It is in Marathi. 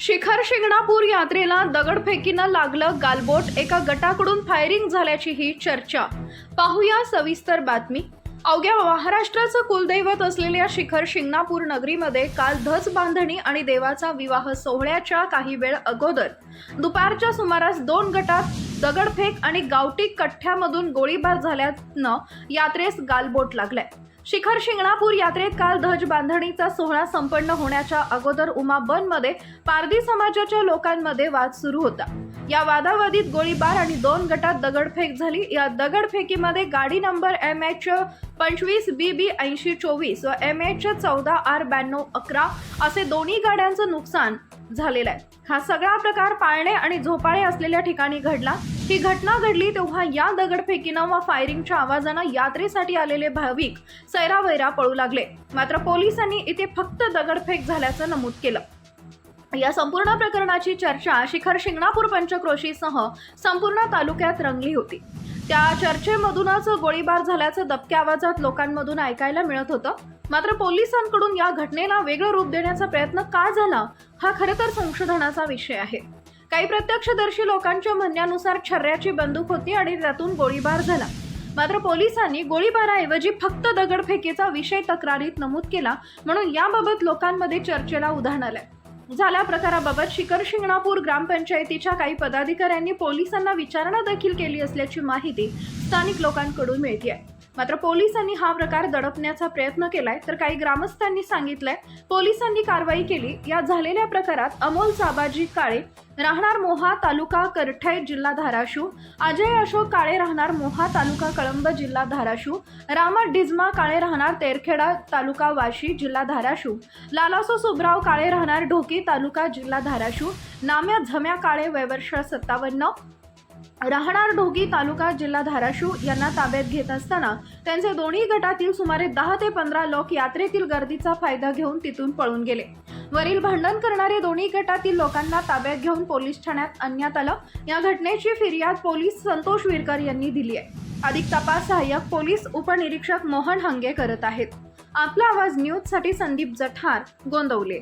शिखर शिंगणापूर यात्रेला दगडफेकीनं लागलं गालबोट. एका गटाकडून फायरिंग झाल्याची ही चर्चा. पाहूया सविस्तर बातमी. अवघ्या महाराष्ट्राचं कुलदैवत असलेल्या शिखर शिंगणापूर नगरीमध्ये काल धज बांधणी आणि देवाचा विवाह सोहळ्याच्या काही वेळ अगोदर. दुपारच्या सुमारास दोन गटात दगडफेक आणि गावठी कठ्ठ्यामधून गोळीबार झाल्यानं यात्रेस गालबोट लागलाय. शिखर शिंगणापूर यात्रेत काल ध्वज बांधणीचा सोहळा संपन्न होण्याच्या अगोदर उमा मध्ये पारधी समाजाच्या लोकांमध्ये वाद सुरू होता. या वादावादीत गोळीबार आणि दोन गटात दगडफेक झाली. या दगडफेकीमध्ये गाडी नंबर एम एच पंचवीस बी बी ऐंशी चोवीस व एम एच चौदा आर ब्याण्णव अकरा असे दोन्ही गाड्यांचं नुकसान झालेला आहे. हा सगळा प्रकार पाळणे आणि झोपाळे असलेल्या ठिकाणी घडला. ही घटना घडली तेव्हा या दगडफेकीनं व फायरिंगच्या आवाजानं यात्रेसाठी आलेले भाविक सैरावैरा पळू लागले. मात्र पोलिसांनी इथे फक्त दगडफेक झाल्याचं नमूद केलं. या संपूर्ण प्रकरणाची चर्चा शिखर शिंगणापूर पंचक्रोशीसह संपूर्ण तालुक्यात रंगली होती. त्या चर्चेमधूनच गोळीबार झाल्याचं दबक्या आवाजात लोकांमधून ऐकायला मिळत होतं. मात्र पोलिसांकडून या घटनेला वेगळं रूप देण्याचा प्रयत्न का झाला हा खरं तर संशोधनाचा विषय आहे. काही प्रत्यक्षदर्शी लोकांच्या म्हणण्यानुसार छर्र्याची बंदूक होती आणि त्यातून गोळीबार झाला. मात्र पोलिसांनी गोळीबाराऐवजी फक्त दगडफेकीचा विषय तक्रारीत नमूद केला म्हणून याबाबत लोकांमध्ये चर्चेला उधाण आलंय. झाल्या प्रकाराबाबत शिखर शिंगणापूर ग्रामपंचायतीच्या काही पदाधिकाऱ्यांनी पोलिसांना विचारणा देखील केली असल्याची माहिती स्थानिक लोकांकडून मिळते मात्र पोलिसांनी हा प्रकार दडपण्याचा प्रयत्न केलाय तर काही ग्रामस्थांनी सांगितलंय पोलिसांनी कारवाई केली. या झालेल्या प्रकारात अमोल साबाजी काळे राहणार मोहा तालुका करठे जिल्हा धाराशिव. अजय अशोक काळे राहणार मोहा तालुका कळंब जिल्हा धाराशिव. रामा डिजमा काळे राहणार तेरखेडा तालुका वाशी जिल्हा धाराशिव. लालासो सुब्राव काळे राहणार ढोकी तालुका जिल्हा धाराशिव. नाम्या झम्या काळे वयवर्ष सत्तावन्न. राहणार ढोगी तालुका जिल्हा धाराशिव. यांना ताब्यात घेत असताना त्यांचे दोन्ही गटातील सुमारे दहा ते पंधरा लोक यात्रेतील गर्दीचा फायदा घेऊन तिथून पळून गेले. वरील भांडण करणारे दोन्ही गटातील लोकांना ताब्यात घेऊन पोलीस ठाण्यात आणण्यात आलं. या घटनेची फिर्याद पोलीस संतोष विरकर यांनी दिली आहे. अधिक तपास सहाय्यक पोलीस उपनिरीक्षक मोहन हंगे करत आहेत. आपला आवाज न्यूजसाठी संदीप जठार गोंदवले.